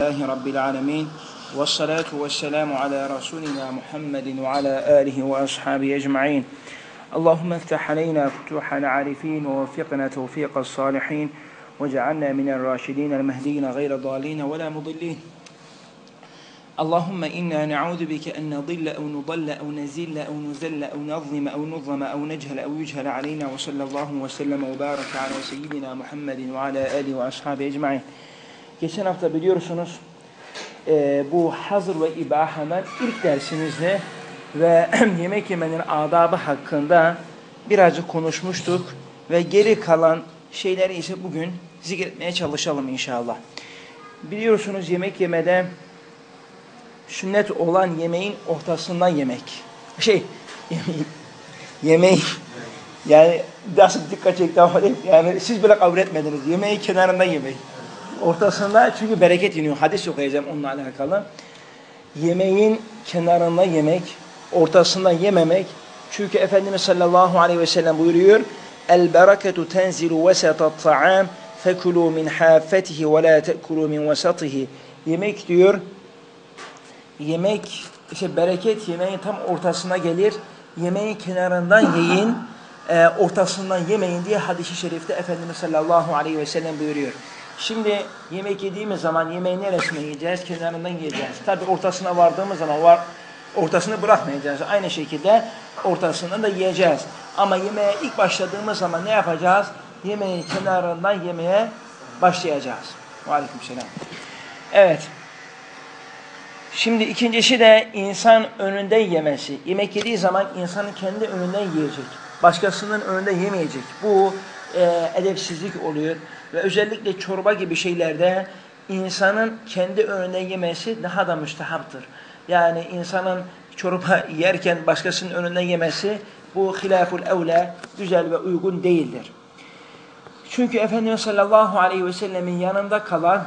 الله رب العالمين والصلاة والسلام على رسولنا محمد وعلى آله وأصحابه أجمعين. اللهم افتح علينا فتوح العارفين ووفقنا توفيق الصالحين واجعلنا من الراشدين المهديين غير ضالين ولا مضلين. اللهم إنا نعوذ بك أن نضل أو نضل أو نزل أو نزل أو نظلم أو نظلم أو نجهل أو يجهل علينا وصلى الله وسلم وبارك على سيدنا محمد وعلى آله وأصحابه أجمعين. Geçen hafta biliyorsunuz e, bu hazır ve ibahanın ilk dersimizde ve yemek yemenin adabı hakkında birazcık konuşmuştuk ve geri kalan şeyleri ise bugün zikretmeye çalışalım inşallah. Biliyorsunuz yemek yemede sünnet olan yemeğin ortasından yemek. Şey, yemeğin, yemeğin yani nasıl dikkat çekti ama. Yani siz bile kabul etmediniz. Yemeği kenarından yemek. Ortasında çünkü bereket iniyor. Hadis okuyacağım onunla alakalı. Yemeğin kenarında yemek, ortasında yememek. Çünkü Efendimiz sallallahu aleyhi ve sellem buyuruyor. El bereketu tenzilu vesata ta'am fekulu min hafetihi ve la te'kulu min vesatihi. Yemek diyor. Yemek, işte bereket yemeğin tam ortasına gelir. Yemeğin kenarından yiyin, e, ortasından yemeyin diye hadisi şerifte Efendimiz sallallahu aleyhi ve sellem buyuruyor. Şimdi yemek yediğimiz zaman yemeği neresine yiyeceğiz? Kenarından yiyeceğiz. Tabi ortasına vardığımız zaman var, ortasını bırakmayacağız. Aynı şekilde ortasından da yiyeceğiz. Ama yemeğe ilk başladığımız zaman ne yapacağız? Yemeğin kenarından yemeye başlayacağız. Aleyküm selam. Evet. Şimdi ikincisi de insan önünde yemesi. Yemek yediği zaman insanın kendi önünden yiyecek. Başkasının önünde yemeyecek. Bu e, edepsizlik oluyor. Ve özellikle çorba gibi şeylerde insanın kendi önünde yemesi daha da müstehaptır. Yani insanın çorba yerken başkasının önünden yemesi bu hilaful evle güzel ve uygun değildir. Çünkü Efendimiz sallallahu aleyhi ve sellemin yanında kalan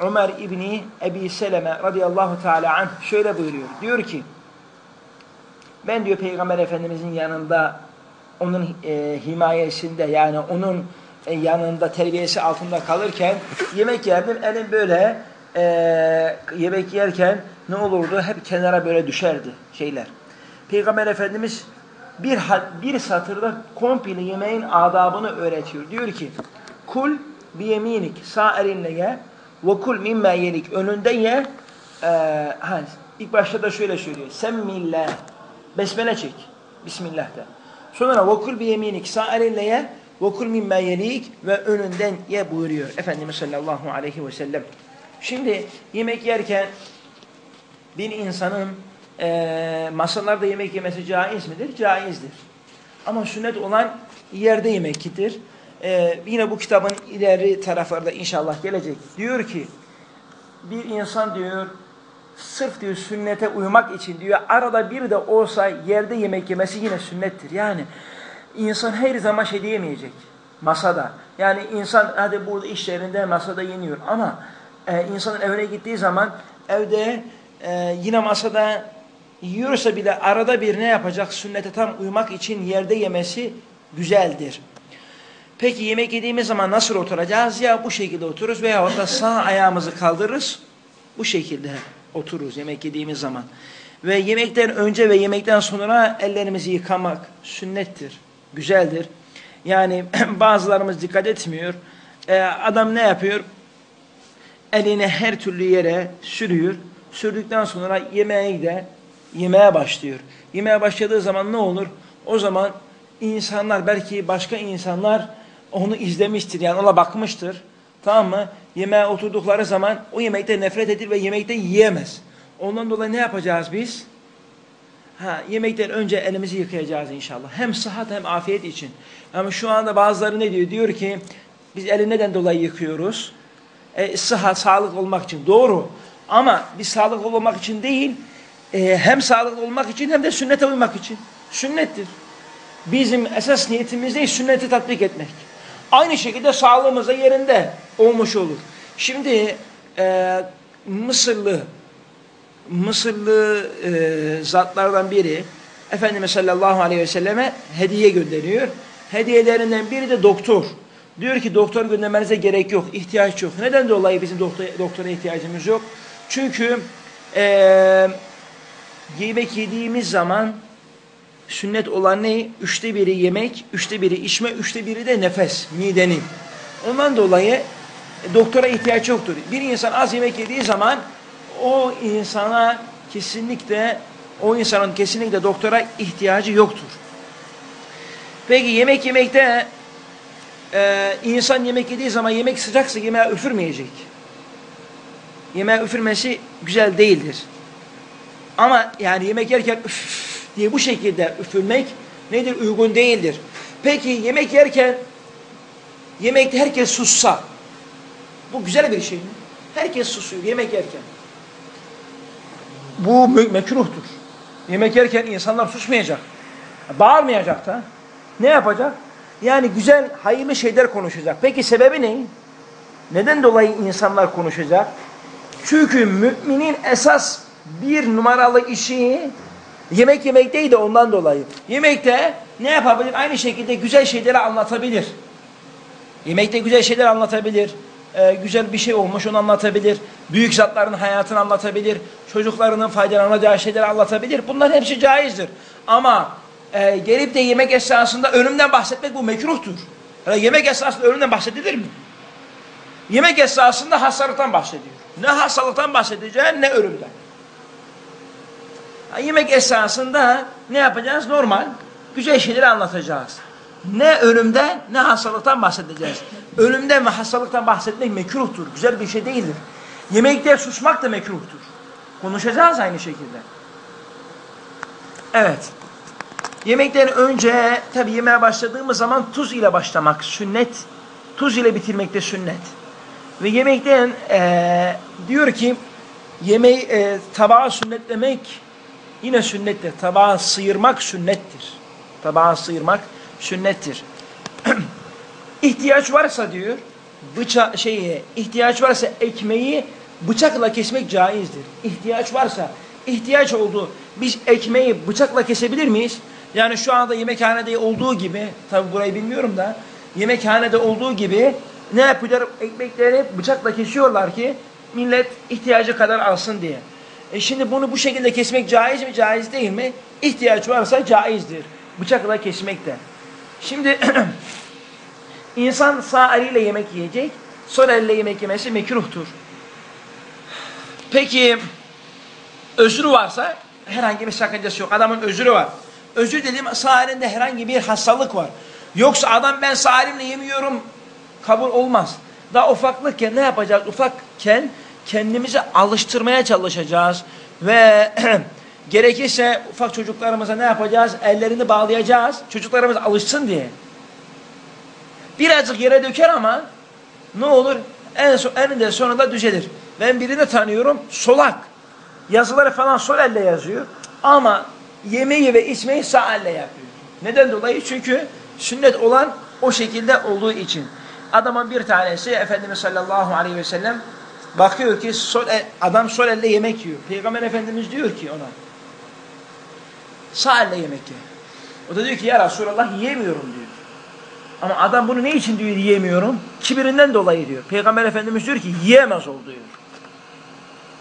Ömer İbni Ebi Seleme radıyallahu teala anh şöyle buyuruyor. Diyor ki ben diyor Peygamber Efendimizin yanında onun e, himayesinde yani onun e, yanında terbiyesi altında kalırken yemek yerdim elim böyle e, yemek yerken ne olurdu hep kenara böyle düşerdi şeyler. Peygamber Efendimiz bir bir satırda komple yemeğin adabını öğretiyor. Diyor ki kul bi yeminik sağ elinle ye ve kul mimma yelik önünde ye e, ha, ilk başta da şöyle söylüyor semmillah besmele çek Bismillah de. Sonra ve kul bi yeminik sağ elinle ye ve kul mimma yelik ve önünden ye buyuruyor Efendimiz sallallahu aleyhi ve sellem. Şimdi yemek yerken bir insanın e, masalarda yemek yemesi caiz midir? Caizdir. Ama sünnet olan yerde yemektir. E, yine bu kitabın ileri taraflarda inşallah gelecek. Diyor ki bir insan diyor sırf diyor sünnete uymak için diyor arada bir de olsa yerde yemek yemesi yine sünnettir. Yani insan her zaman şey diyemeyecek masada. Yani insan hadi burada iş yerinde masada yeniyor ama e, insanın evine gittiği zaman evde e, yine masada yiyorsa bile arada bir ne yapacak? Sünnete tam uymak için yerde yemesi güzeldir. Peki yemek yediğimiz zaman nasıl oturacağız? Ya bu şekilde otururuz veya da sağ ayağımızı kaldırırız. Bu şekilde otururuz yemek yediğimiz zaman. Ve yemekten önce ve yemekten sonra ellerimizi yıkamak sünnettir. Güzeldir. Yani bazılarımız dikkat etmiyor. Ee, adam ne yapıyor? Elini her türlü yere sürüyor. Sürdükten sonra yemeğe de yemeye başlıyor. Yemeye başladığı zaman ne olur? O zaman insanlar belki başka insanlar onu izlemiştir. Yani ona bakmıştır. Tamam mı? Yemeğe oturdukları zaman o yemekte nefret edir ve yemekte yiyemez. Ondan dolayı ne yapacağız biz? Ha, yemekten önce elimizi yıkayacağız inşallah. Hem sıhhat hem afiyet için. Ama şu anda bazıları ne diyor? Diyor ki biz eli neden dolayı yıkıyoruz? E, sıhhat, sağlık olmak için. Doğru. Ama biz sağlıklı olmak için değil, e, hem sağlıklı olmak için hem de sünnete uymak için. Sünnettir. Bizim esas niyetimiz değil, sünneti tatbik etmek. Aynı şekilde sağlığımız da yerinde olmuş olur. Şimdi e, Mısırlı Mısırlı e, zatlardan biri Efendimiz sallallahu aleyhi ve selleme hediye gönderiyor. Hediyelerinden biri de doktor. Diyor ki doktor göndermenize gerek yok, ihtiyaç yok. Neden dolayı bizim doktor, doktora ihtiyacımız yok? Çünkü ee, yemek yediğimiz zaman sünnet olan ne? Üçte biri yemek, üçte biri içme, üçte biri de nefes, midenin. Ondan dolayı doktora ihtiyaç yoktur. Bir insan az yemek yediği zaman o insana kesinlikle o insanın kesinlikle doktora ihtiyacı yoktur. Peki yemek yemekte e, insan yemek yediği zaman yemek sıcaksa yemeğe üfürmeyecek. Yemeğe üfürmesi güzel değildir. Ama yani yemek yerken üf diye bu şekilde üfürmek nedir? Uygun değildir. Peki yemek yerken yemekte herkes sussa bu güzel bir şey mi? Herkes susuyor yemek yerken. Bu mekruhtur. Yemek yerken insanlar susmayacak. Bağırmayacak da. Ne yapacak? Yani güzel, hayırlı şeyler konuşacak. Peki sebebi ne? Neden dolayı insanlar konuşacak? Çünkü müminin esas bir numaralı işi yemek yemek değil de ondan dolayı. Yemekte ne yapabilir? Aynı şekilde güzel şeyleri anlatabilir. Yemekte güzel şeyler anlatabilir. Ee, güzel bir şey olmuş onu anlatabilir. Büyük zatların hayatını anlatabilir. Çocuklarının faydalanacağı şeyleri anlatabilir. Bunlar hepsi caizdir. Ama e, gelip de yemek esnasında ölümden bahsetmek bu mekruhtur. Yani yemek esnasında ölümden bahsedilir mi? Yemek esnasında hastalıktan bahsediyor. Ne hastalıktan bahsedeceğin ne ölümden. Yani yemek esnasında ne yapacağız? Normal güzel şeyleri anlatacağız. Ne ölümden ne hastalıktan bahsedeceğiz. Ölümden ve hastalıktan bahsetmek mekruhtur. Güzel bir şey değildir. Yemekte susmak da mekruhtur. Konuşacağız aynı şekilde. Evet. Yemekten önce tabi yemeğe başladığımız zaman tuz ile başlamak sünnet. Tuz ile bitirmek de sünnet. Ve yemekten e, diyor ki yemeği e, tabağa sünnetlemek yine sünnettir. Tabağa sıyırmak sünnettir. Tabağa sıyırmak sünnettir. İhtiyaç varsa diyor bıçak şeyi ihtiyaç varsa ekmeği bıçakla kesmek caizdir. İhtiyaç varsa ihtiyaç oldu biz ekmeği bıçakla kesebilir miyiz? Yani şu anda yemekhanede olduğu gibi tabi burayı bilmiyorum da yemekhanede olduğu gibi ne yapıyorlar? Ekmekleri bıçakla kesiyorlar ki millet ihtiyacı kadar alsın diye. E şimdi bunu bu şekilde kesmek caiz mi caiz değil mi? İhtiyaç varsa caizdir. Bıçakla kesmek de. Şimdi insan sağ eliyle yemek yiyecek, sol elle yemek yemesi mekruhtur. Peki özrü varsa herhangi bir sakıncası yok. Adamın özrü var. Özür dediğim sağ elinde herhangi bir hastalık var. Yoksa adam ben sağ elimle yemiyorum kabul olmaz. Daha ufaklıkken ne yapacağız? Ufakken kendimizi alıştırmaya çalışacağız. Ve gerekirse ufak çocuklarımıza ne yapacağız? Ellerini bağlayacağız. Çocuklarımız alışsın diye. Birazcık yere döker ama ne olur? En son, eninde sonunda düzelir. Ben birini tanıyorum solak. Yazıları falan sol elle yazıyor. Ama yemeği ve içmeyi sağ elle yapıyor. Neden dolayı? Çünkü sünnet olan o şekilde olduğu için. Adamın bir tanesi Efendimiz sallallahu aleyhi ve sellem bakıyor ki sol el, adam sol elle yemek yiyor. Peygamber Efendimiz diyor ki ona sağ elle yemek ye. O da diyor ki ya Resulallah yiyemiyorum diyor. Ama adam bunu ne için diyor yiyemiyorum? Kibirinden dolayı diyor. Peygamber Efendimiz diyor ki yiyemez ol diyor.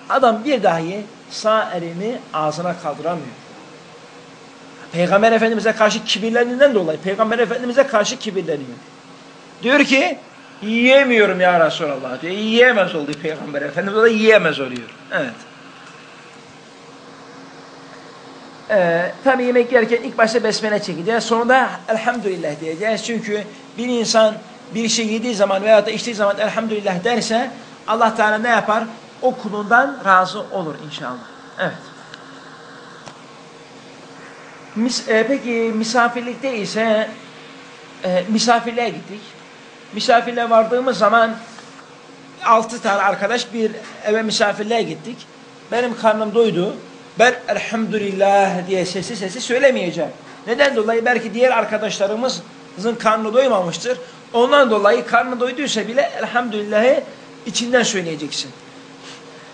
Adam bir dahi sağ elini ağzına kaldıramıyor. Peygamber Efendimiz'e karşı kibirlendiğinden dolayı Peygamber Efendimiz'e karşı kibirleniyor. Diyor ki yiyemiyorum ya Resulallah diyor. Yiyemez oldu Peygamber Efendimiz. O da yiyemez oluyor. Evet. Ee, tabi yemek yerken ilk başta besmele çekeceğiz. Sonra da elhamdülillah diyeceğiz. Çünkü bir insan bir şey yediği zaman veya da içtiği zaman elhamdülillah derse Allah Teala ne yapar? O kulundan razı olur inşallah. Evet. Mis, e, peki misafirlikte ise e, misafirliğe gittik. Misafirliğe vardığımız zaman altı tane arkadaş bir eve misafirliğe gittik. Benim karnım doydu. Ben elhamdülillah diye sesi sesi söylemeyeceğim. Neden dolayı? Belki diğer arkadaşlarımızın karnı doymamıştır. Ondan dolayı karnı doyduysa bile elhamdülillahı içinden söyleyeceksin.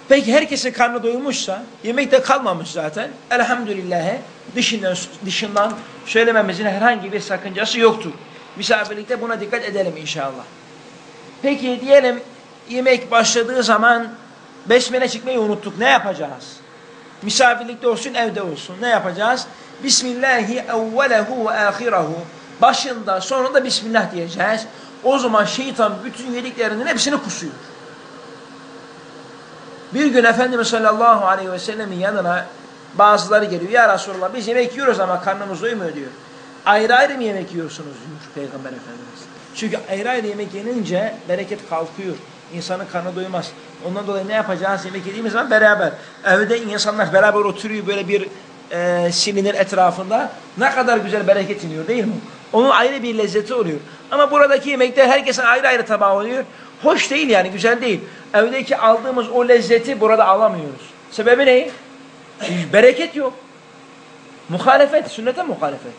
Peki herkesin karnı doymuşsa, yemek de kalmamış zaten. Elhamdülillahı dışından, dışından söylememizin herhangi bir sakıncası yoktur. Misafirlikte buna dikkat edelim inşallah. Peki diyelim yemek başladığı zaman besmele çıkmayı unuttuk. Ne yapacağız? Misafirlikte olsun, evde olsun. Ne yapacağız? Bismillahi evvelehu ve ahirehu. Başında, sonunda Bismillah diyeceğiz. O zaman şeytan bütün yediklerinin hepsini kusuyor. Bir gün Efendimiz sallallahu aleyhi ve sellemin yanına bazıları geliyor. Ya Resulallah biz yemek yiyoruz ama karnımız doymuyor diyor. Ayrı ayrı mı yemek yiyorsunuz diyor Peygamber Efendimiz. Çünkü ayrı ayrı yemek yenince bereket kalkıyor. İnsanın karnı doymaz. Ondan dolayı ne yapacağız? Yemek yediğimiz zaman beraber. Evde insanlar beraber oturuyor böyle bir e, silinir etrafında. Ne kadar güzel bereket iniyor değil mi? Onun ayrı bir lezzeti oluyor. Ama buradaki yemekler herkesin ayrı ayrı tabağı oluyor. Hoş değil yani güzel değil. Evdeki aldığımız o lezzeti burada alamıyoruz. Sebebi ne? Bereket yok. Muhalefet, sünnete muhalefet.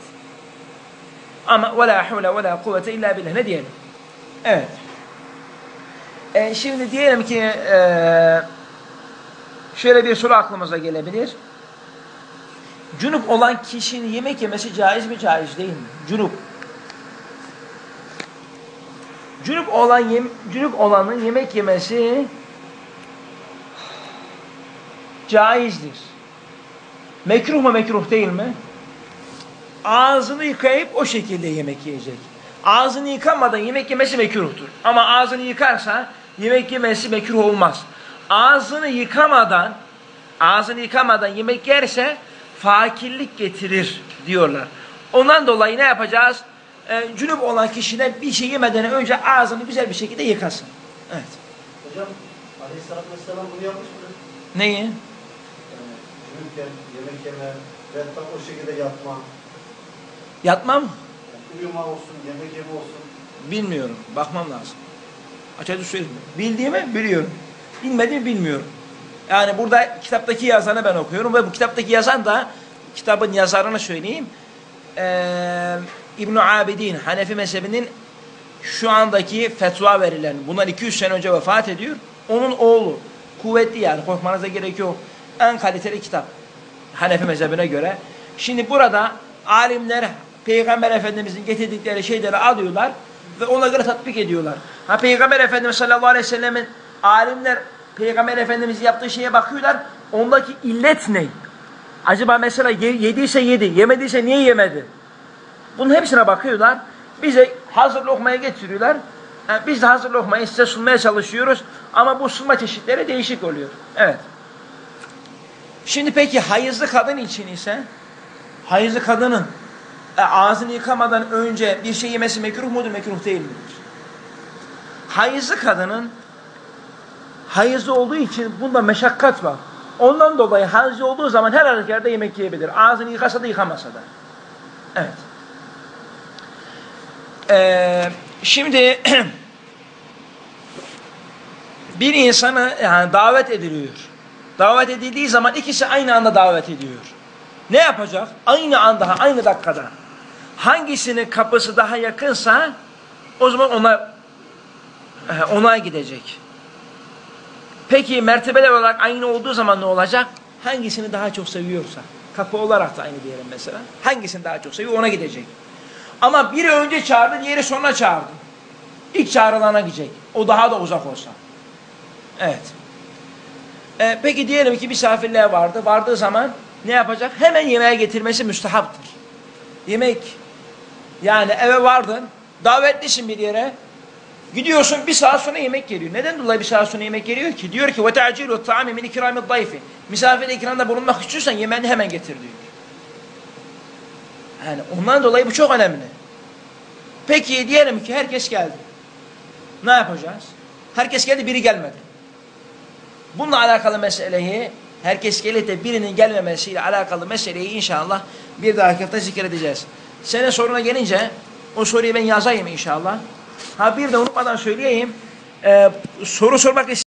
Ama ve la havle ve la kuvvete illa billah. Ne diyelim? Evet. E, şimdi diyelim ki e, şöyle bir soru aklımıza gelebilir. Cunup olan kişinin yemek yemesi caiz mi caiz değil mi? Cunup. Cunup olan yem, cunup olanın yemek yemesi caizdir. Mekruh mu mekruh değil mi? Ağzını yıkayıp o şekilde yemek yiyecek. Ağzını yıkamadan yemek yemesi mekruhtur. Ama ağzını yıkarsa yemek yemesi mekruh olmaz. Ağzını yıkamadan ağzını yıkamadan yemek yerse fakirlik getirir diyorlar. Ondan dolayı ne yapacağız? Ee, cünüp olan kişide bir şey yemeden önce ağzını güzel bir şekilde yıkasın. Evet. Hocam Aleyhisselatü Vesselam bunu yapmış mı? Neyi? Yani yürürken yemek yeme ve o şekilde yatma. Yatmam? Yani uyuma olsun, yemek yeme olsun. Bilmiyorum. Bakmam lazım. Açıkçası söyleyeyim. Bildiğimi biliyorum. Bilmediğimi bilmiyorum. Yani burada kitaptaki yazanı ben okuyorum ve bu kitaptaki yazan da kitabın yazarını söyleyeyim. Ee, İbn Abidin Hanefi mezhebinin şu andaki fetva verilen bundan 200 sene önce vefat ediyor. Onun oğlu kuvvetli yani korkmanıza gerek yok. En kaliteli kitap Hanefi mezhebine göre. Şimdi burada alimler Peygamber Efendimizin getirdikleri şeyleri alıyorlar ve ona göre tatbik ediyorlar. Ha Peygamber Efendimiz sallallahu aleyhi ve sellemin alimler Peygamber Efendimiz yaptığı şeye bakıyorlar. Ondaki illet ne? Acaba mesela yediyse yedi, yemediyse niye yemedi? Bunun hepsine bakıyorlar. Bize hazır lokmaya getiriyorlar. Yani biz de hazır lokmayı size sunmaya çalışıyoruz. Ama bu sunma çeşitleri değişik oluyor. Evet. Şimdi peki hayızlı kadın için ise hayızlı kadının e, ağzını yıkamadan önce bir şey yemesi mekruh mudur, mekruh değil midir? Hayızlı kadının hayızlı olduğu için bunda meşakkat var. Ondan dolayı hayızlı olduğu zaman her halükarda yemek yiyebilir. Ağzını yıkasa da yıkamasa da. Evet. Ee, şimdi bir insanı yani davet ediliyor. Davet edildiği zaman ikisi aynı anda davet ediyor. Ne yapacak? Aynı anda, aynı dakikada. Hangisinin kapısı daha yakınsa o zaman ona ona gidecek. Peki mertebeler olarak aynı olduğu zaman ne olacak? Hangisini daha çok seviyorsa. Kapı olarak da aynı diyelim mesela. Hangisini daha çok seviyor ona gidecek. Ama biri önce çağırdı, diğeri sonra çağırdı. İlk çağrılana gidecek. O daha da uzak olsa. Evet. Ee, peki diyelim ki misafirliğe vardı. Vardığı zaman ne yapacak? Hemen yemeğe getirmesi müstehaptır. Yemek. Yani eve vardın. Davetlisin bir yere. Gidiyorsun bir saat sonra yemek geliyor. Neden dolayı bir saat sonra yemek geliyor ki? Diyor ki وَتَعْجِلُ الطَّعَمِ مِنْ اِكْرَامِ الضَّيْفِ Misafir ikramda bulunmak istiyorsan yemeğini hemen getir diyor. Yani ondan dolayı bu çok önemli. Peki diyelim ki herkes geldi. Ne yapacağız? Herkes geldi biri gelmedi. Bununla alakalı meseleyi herkes gelip de birinin gelmemesiyle alakalı meseleyi inşallah bir dahaki hafta zikredeceğiz. Senin soruna gelince o soruyu ben yazayım inşallah. Ha bir de unutmadan söyleyeyim. Ee, soru sormak istedim.